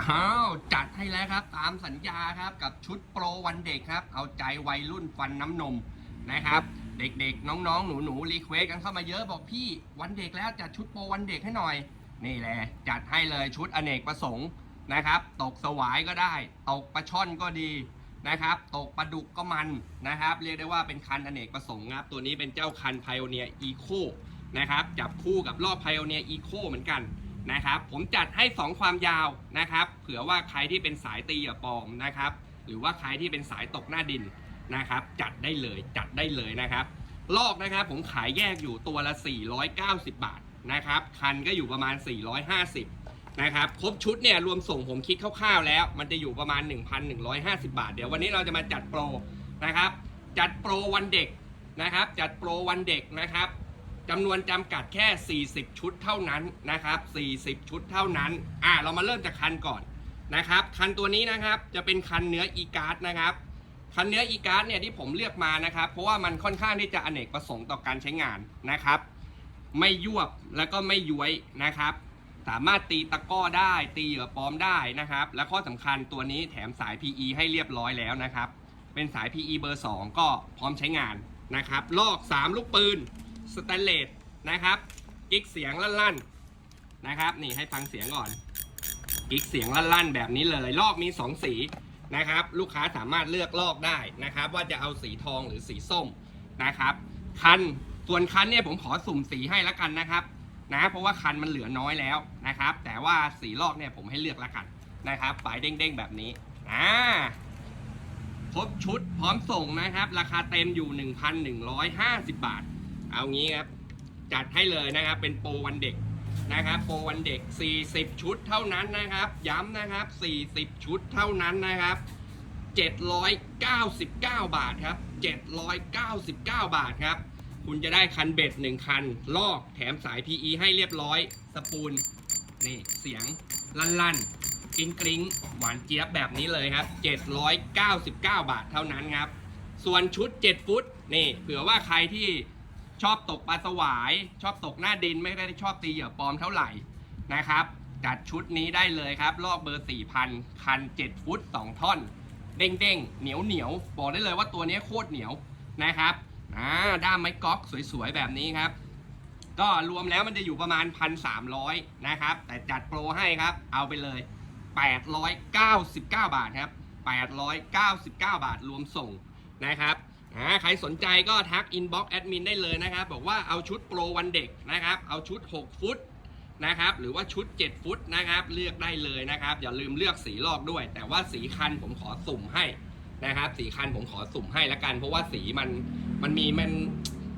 อ้าวจัดให้แล้วครับ ตามสัญญาครับกับชุดโปรวันเด็กครับ เอาใจวัยรุ่นฟันน้ำนมนะครับ เด็กๆ น้องๆ หนูๆรีเควสกันเข้ามาเยอะบอกพี่วันเด็กแล้วจัดชุดโปรวันเด็กให้หน่อย นี่แหละจัดให้เลยชุดอเนกประสงค์นะครับ ตกสวายก็ได้ ตกปลาช่อนก็ดีนะครับ ตกปลาดุกก็มันนะครับ เรียกได้ว่าเป็นคันอเนกประสงค์ครับ ตัวนี้เป็นเจ้าคัน Pioneer Eco นะครับ จับคู่กับรอบ Pioneer Eco เหมือนกัน นะครับ ผมจัดให้ 2 ความยาวนะครับ เผื่อว่าใครที่เป็นสายตีอย่าปลอมนะครับ หรือว่าใครที่เป็นสายตกหน้าดินนะครับ จัดได้เลยจัดได้เลยนะครับ ลอกนะครับผมขายแยกอยู่ตัวละ 490 บาทนะครับ คันก็อยู่ประมาณ 450นะครับ ครบชุดเนี่ยรวมส่งผมคิดคร่าวๆแล้ว มันจะอยู่ประมาณ 1,150 บาท เดี๋ยววันนี้เราจะมาจัดโปรนะครับ จัดโปรวันเด็กนะครับ จัดโปรวันเด็กนะครับ จำนวนจำกัดแค่ 40 ชุดเท่านั้นนะครับ 40 ชุดเท่านั้น อ่า เรามาเริ่มจากคันก่อนนะครับ คันตัวนี้นะครับ จะเป็นคันเนื้ออีการ์ดนะครับ คันเนื้ออีการ์ดเนี่ยที่ผมเลือกมานะครับ เพราะว่ามันค่อนข้างที่จะอเนกประสงค์ต่อการใช้งานนะครับ ไม่ยวบแล้วก็ไม่ย้วยนะครับ สามารถตีตะก้อได้ ตีเหยื่อปลอมได้นะครับ และข้อสำคัญตัวนี้แถมสาย PE ให้เรียบร้อยแล้วนะครับ เป็นสาย PE เบอร์ 2 ก็พร้อมใช้งานนะครับ ลอก 3 ลูกปืน สแตนเลสนะครับกิ๊กเสียงลั่นๆนะครับนี่ให้ฟังเสียงก่อนกิ๊กเสียงลั่นๆแบบนี้เลย ลอกมี 2 สีนะครับ ลูกค้าสามารถเลือกลอกได้นะครับ ว่าจะเอาสีทองหรือสีส้มนะครับคันส่วนคันเนี่ยผมขอสุ่มสีให้ล้วกันนะครับนะเพราะว่าคันมันเหลือน้อยแล้วนะครับ แต่ว่าสีลอกเนี่ยผมให้เลือกล้วกันนะครับฝายเด้งๆแบบนี้อ่าครบชุดพร้อมส่งนะครับ ราคาเต็มอยู่ 1,150 บาท เอางี้ครับ จัดให้เลยนะครับ เป็นโปรวันเด็กนะครับ โปรวันเด็ก 40 ชุดเท่านั้นนะครับ ย้ำนะครับ 40 ชุดเท่านั้นนะครับ 799 บาทครับ 799 บาทครับ คุณจะได้คันเบ็ดหนึ่งคัน ลอกแถมสาย PE ให้เรียบร้อย สปูลนี่เสียงลั่นๆกริ้งกริ้งหวานเจี๊ยบแบบนี้เลยครับ 799 บาทเท่านั้นครับ ส่วนชุด 7 ฟุต นี่ เผื่อว่าใครที่ ชอบตกปลาสวาย ชอบตกหน้าดินไม่ได้ชอบตีเหยื่อปลอมเท่าไหร่นะครับจัดชุดนี้ได้เลยครับ ลอกเบอร์ 4,000 คัน 7 ฟุต 2 ท่อน เด้งเด้งเหนียวเหนียวบอกได้เลยว่าตัวนี้โคตรเหนียวนะครับอ่าด้ามไม้ก๊อกสวยๆ แบบนี้ครับ ก็รวมแล้วมันจะอยู่ประมาณ 1,300 นะครับ แต่จัดโปรให้ครับ เอาไปเลย 899 บาทครับ 899 บาทรวมส่งนะครับ อ่าใครสนใจก็ทักอินบ็อกซ์แอดมินได้เลยนะครับ บอกว่าเอาชุดโปรวันเด็กนะครับ เอาชุด 6 ฟุตนะครับ หรือว่าชุด 7 ฟุตนะครับ เลือกได้เลยนะครับ อย่าลืมเลือกสีลอกด้วย แต่ว่าสีคันผมขอสุ่มให้นะครับ สีคันผมขอสุ่มให้ละกัน เพราะว่าสีมันมันมีมัน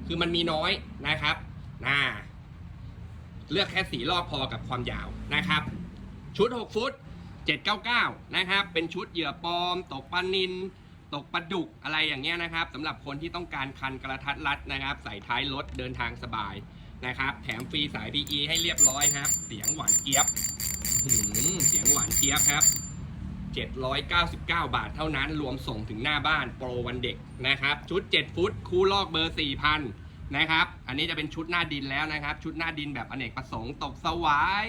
คือมันมีน้อยนะครับน่าเลือกแค่สีลอกพอกับความยาวนะครับ ชุด 6 ฟุต 799 นะครับ เป็นชุดเหยื่อปลอม ตกปลานิน ตกปลาดุกอะไรอย่างเงี้ยนะครับสำหรับคนที่ต้องการคันกระทัดรัดนะครับ ใส่ท้ายรถเดินทางสบายนะครับ แถมฟรีสาย PE ให้เรียบร้อยครับ เสียงหวานเจี๊ยบเสียงหวานเจี๊ยบครับ 799 บาทเท่านั้นรวมส่งถึงหน้าบ้านโปรวันเด็กนะครับ ชุด 7 ฟุต คู่ลอกเบอร์ 4,000นะครับ อันนี้จะเป็นชุดหน้าดินแล้วนะครับ ชุดหน้าดินแบบอเนกประสงค์ตกสวาย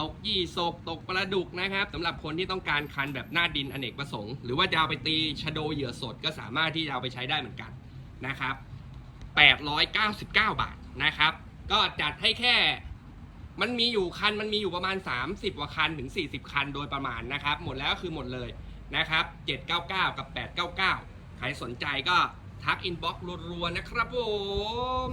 ตกยี่ศพตกปลาดุกนะครับสำหรับคนที่ต้องการคันแบบหน้าดินอเนกประสงค์ หรือว่าจะเอาไปตีชะโดเหยื่อสดก็สามารถที่จะเอาไปใช้ได้เหมือนกันนะครับ899 บาทนะครับ ก็จัดให้แค่มันมีอยู่คันมันมีอยู่ประมาณ 30กว่าคันถึง 40 คันโดยประมาณนะครับ หมดแล้วก็คือหมดเลยนะครับ 799 กับ 899 ใครสนใจก็ทักอินบ็อกซ์รัวๆนะครับผม